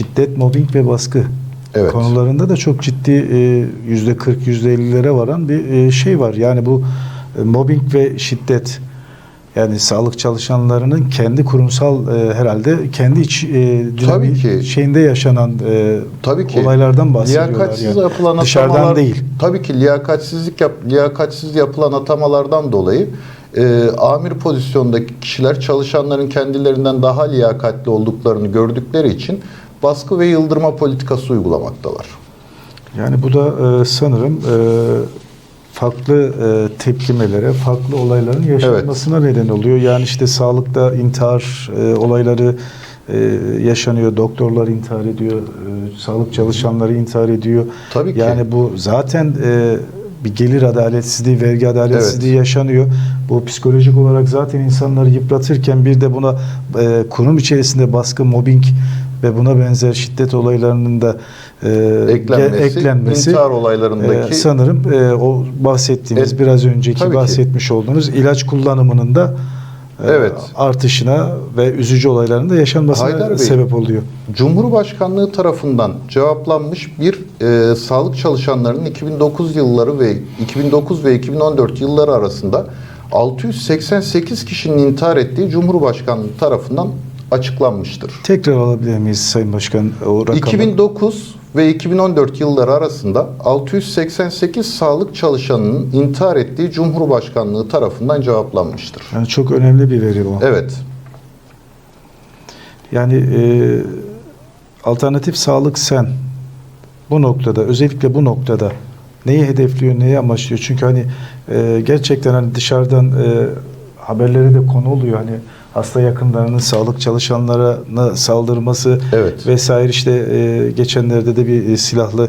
şiddet, mobbing ve baskı Evet. konularında da çok ciddi e, yüzde 40 yüzde 50'lere varan bir e, şey var. Yani bu e, mobbing ve şiddet yani sağlık çalışanlarının kendi kurumsal e, herhalde kendi iç e, dinamiği ki. şeyinde yaşanan e, Tabii ki olaylardan bahsediyorlar. liyakatsiz yani. yapılan Dışarıdan atamalar değil. Tabii ki liyakatsizlik yap, liyakatsiz yapılan atamalardan dolayı e, amir pozisyondaki kişiler çalışanların kendilerinden daha liyakatli olduklarını gördükleri için baskı ve yıldırma politikası uygulamaktalar. Yani bu da e, sanırım e, farklı e, tepkimelere, farklı olayların yaşanmasına neden oluyor. Yani işte sağlıkta intihar e, olayları e, yaşanıyor. Doktorlar intihar ediyor, e, sağlık çalışanları intihar ediyor. Tabii ki. Yani bu zaten e, bir gelir adaletsizliği, vergi adaletsizliği yaşanıyor. Bu psikolojik olarak zaten insanları yıpratırken bir de buna e, kurum içerisinde baskı, mobbing ve buna benzer şiddet olaylarının da e, Eklenmesi, eklenmesi intihar olaylarındaki e, sanırım e, o bahsettiğimiz E, biraz önceki tabii ki. bahsetmiş olduğunuz ilaç kullanımının da e, Evet. artışına ve üzücü olayların da yaşanmasına Haydar Bey, sebep oluyor. Cumhurbaşkanlığı tarafından cevaplanmış bir e, sağlık çalışanlarının 2009 yılları ve 2009 ve 2014 yılları arasında 688 kişinin intihar ettiği Cumhurbaşkanlığı tarafından açıklanmıştır. Tekrar alabilir miyiz Sayın Başkan o rakamı? 2009 ve 2014 yılları arasında 688 sağlık çalışanının intihar ettiği Cumhurbaşkanlığı tarafından cevaplanmıştır. Yani çok önemli bir veri bu. Evet. Yani e, alternatif sağlık sen bu noktada özellikle bu noktada neyi hedefliyor, neyi amaçlıyor? Çünkü hani e, gerçekten hani dışarıdan e, haberlere de konu oluyor hani hasta yakınlarının sağlık çalışanlarına saldırması Evet. vesaire işte e, geçenlerde de bir e, silahlı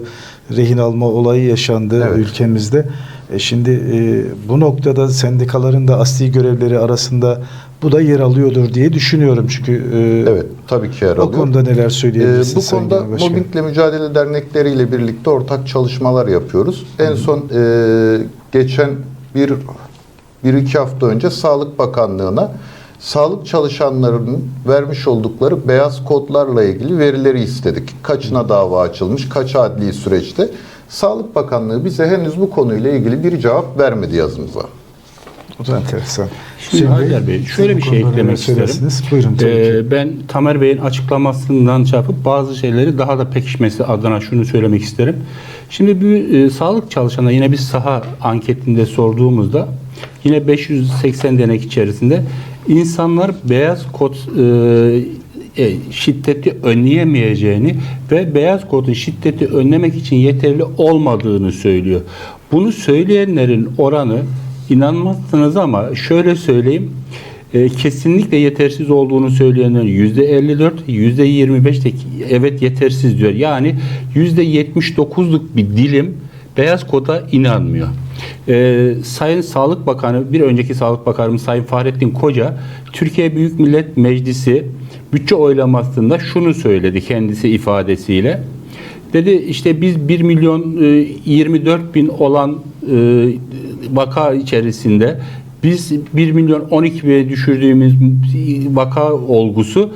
rehin alma olayı yaşandı Evet. ülkemizde. E, şimdi e, bu noktada sendikaların da asli görevleri arasında bu da yer alıyordur diye düşünüyorum çünkü e, Evet, tabii ki yer o alıyor. konuda neler Ee, söyleyebilirsiniz? bu Sayın konuda mobbingle mücadele dernekleriyle birlikte ortak çalışmalar yapıyoruz. En son e, geçen bir bir iki hafta önce Sağlık Bakanlığı'na sağlık çalışanlarının vermiş oldukları beyaz kodlarla ilgili verileri istedik. Kaçına dava açılmış, kaç adli süreçte. Sağlık Bakanlığı bize henüz bu konuyla ilgili bir cevap vermedi yazımıza. O da enteresan. Şimdi Haydar Bey şöyle bir şey eklemek isterim. Buyurun tabii ki. Ee, ben Tamer Bey'in açıklamasından çarpıp bazı şeyleri daha da pekişmesi adına şunu söylemek isterim. Şimdi bir e, sağlık çalışanına yine bir saha anketinde sorduğumuzda yine 580 denek içerisinde insanlar beyaz kod e, e, şiddeti önleyemeyeceğini ve beyaz kodun şiddeti önlemek için yeterli olmadığını söylüyor. Bunu söyleyenlerin oranı inanmazsınız ama şöyle söyleyeyim. E, kesinlikle yetersiz olduğunu söyleyenlerin yüzde 54, yüzde 25 de evet yetersiz diyor. Yani yüzde 79'luk bir dilim beyaz koda inanmıyor. E, Sayın Sağlık Bakanı, bir önceki Sağlık Bakanımız Sayın Fahrettin Koca, Türkiye Büyük Millet Meclisi bütçe oylamasında şunu söyledi kendisi ifadesiyle. Dedi işte biz 1 milyon e, 24 bin olan e, vaka içerisinde biz 1 milyon 12 bine düşürdüğümüz vaka olgusu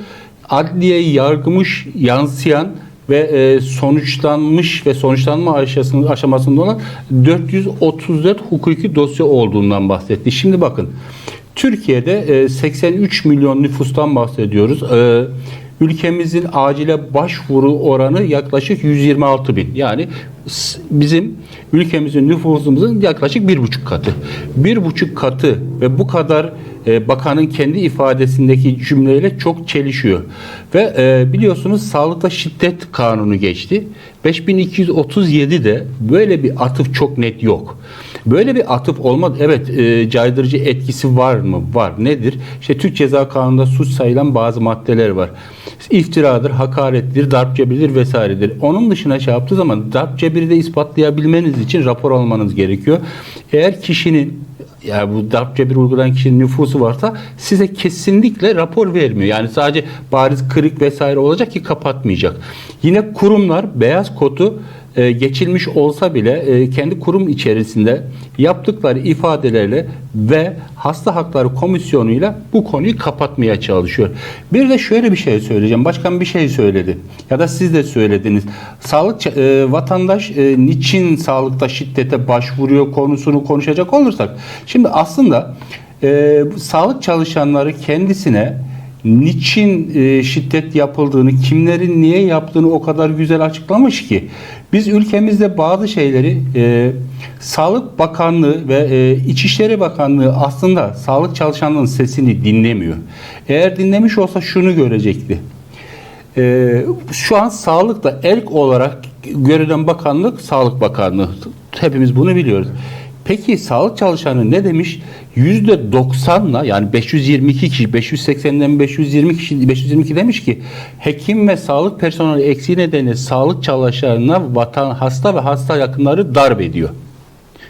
adliye yargımış yansıyan ve e, sonuçlanmış ve sonuçlanma aşamasında, aşamasında olan 434 hukuki dosya olduğundan bahsetti. Şimdi bakın Türkiye'de e, 83 milyon nüfustan bahsediyoruz. E, ülkemizin acile başvuru oranı yaklaşık 126 bin. Yani bizim ülkemizin nüfusumuzun yaklaşık bir buçuk katı. Bir buçuk katı ve bu kadar e, bakanın kendi ifadesindeki cümleyle çok çelişiyor. Ve e, biliyorsunuz sağlıkta şiddet kanunu geçti. 5237'de böyle bir atıf çok net yok. Böyle bir atıf olmadı. Evet e, caydırıcı etkisi var mı? Var. Nedir? İşte Türk Ceza Kanunu'nda suç sayılan bazı maddeler var. İftiradır, hakarettir, darp cebirdir vesairedir. Onun dışına şey yaptığı zaman darp cebiri de ispatlayabilmeniz için rapor almanız gerekiyor. Eğer kişinin yani bu darp cebir uygulayan kişinin nüfusu varsa size kesinlikle rapor vermiyor. Yani sadece bariz kırık vesaire olacak ki kapatmayacak. Yine kurumlar beyaz kodu e, geçilmiş olsa bile e, kendi kurum içerisinde yaptıkları ifadelerle ve hasta hakları komisyonuyla bu konuyu kapatmaya çalışıyor. Bir de şöyle bir şey söyleyeceğim. Başkan bir şey söyledi ya da siz de söylediniz. Sağlık e, vatandaş niçin sağlıkta şiddete başvuruyor konusunu konuşacak olursak. Şimdi aslında sağlık çalışanları kendisine niçin şiddet yapıldığını, kimlerin niye yaptığını o kadar güzel açıklamış ki. Biz ülkemizde bazı şeyleri e, Sağlık Bakanlığı ve e, İçişleri Bakanlığı aslında sağlık çalışanlarının sesini dinlemiyor. Eğer dinlemiş olsa şunu görecekti. E, şu an sağlıkla erk olarak görülen bakanlık Sağlık Bakanlığı. Hepimiz bunu biliyoruz. Peki sağlık çalışanı ne demiş? %90'la yani 522 kişi, 580'den 520 kişi, 522 demiş ki hekim ve sağlık personeli eksiği nedeniyle sağlık çalışanlarına vatan, hasta ve hasta yakınları darp ediyor.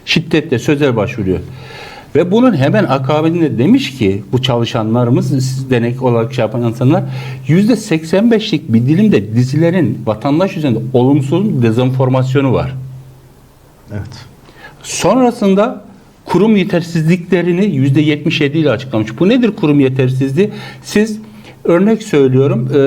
Şiddetle sözel başvuruyor. Ve bunun hemen akabinde demiş ki bu çalışanlarımız denek olarak şey yapan insanlar %85'lik bir dilimde dizilerin vatandaş üzerinde olumsuz dezenformasyonu var. Evet. Sonrasında kurum yetersizliklerini %77 ile açıklamış. Bu nedir kurum yetersizliği? Siz örnek söylüyorum e,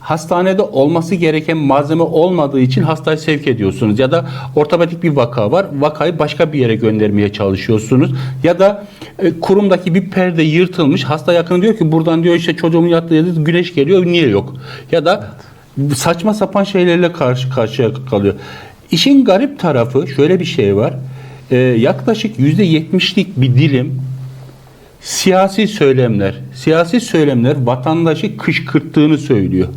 hastanede olması gereken malzeme olmadığı için hastayı sevk ediyorsunuz. Ya da ortopedik bir vaka var. Vakayı başka bir yere göndermeye çalışıyorsunuz. Ya da e, kurumdaki bir perde yırtılmış. Hasta yakın diyor ki buradan diyor işte çocuğumun yattığı yerde güneş geliyor. Niye yok? Ya da saçma sapan şeylerle karşı karşıya kalıyor. İşin garip tarafı şöyle bir şey var. Ee, yaklaşık %70'lik bir dilim siyasi söylemler, siyasi söylemler vatandaşı kışkırttığını söylüyor.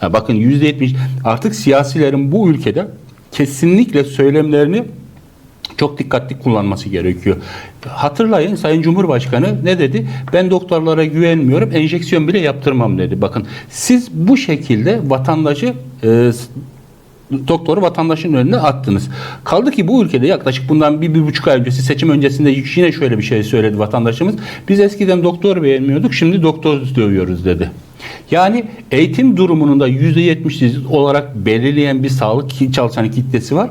Ha bakın %70 artık siyasilerin bu ülkede kesinlikle söylemlerini çok dikkatli kullanması gerekiyor. Hatırlayın Sayın Cumhurbaşkanı ne dedi? Ben doktorlara güvenmiyorum, enjeksiyon bile yaptırmam dedi. Bakın siz bu şekilde vatandaşı e, doktoru vatandaşın önüne attınız. Kaldı ki bu ülkede yaklaşık bundan bir, bir buçuk ay öncesi seçim öncesinde yine şöyle bir şey söyledi vatandaşımız. Biz eskiden doktor beğenmiyorduk şimdi doktor dövüyoruz dedi. Yani eğitim durumunun da %70 olarak belirleyen bir sağlık çalışan kitlesi var.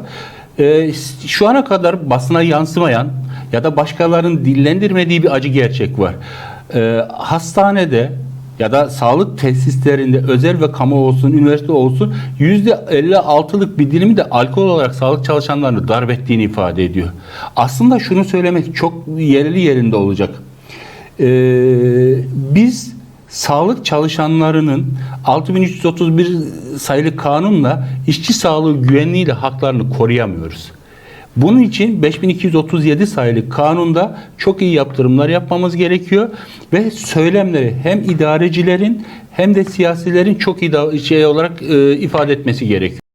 Ee, şu ana kadar basına yansımayan ya da başkalarının dillendirmediği bir acı gerçek var. Ee, hastanede ya da sağlık tesislerinde özel ve kamu olsun, üniversite olsun %56'lık bir dilimi de alkol olarak sağlık çalışanlarını darp ettiğini ifade ediyor. Aslında şunu söylemek çok yerli yerinde olacak. Ee, biz sağlık çalışanlarının 6331 sayılı kanunla işçi sağlığı güvenliğiyle haklarını koruyamıyoruz. Bunun için 5237 sayılı kanunda çok iyi yaptırımlar yapmamız gerekiyor ve söylemleri hem idarecilerin hem de siyasilerin çok iyi şey olarak e, ifade etmesi gerekiyor.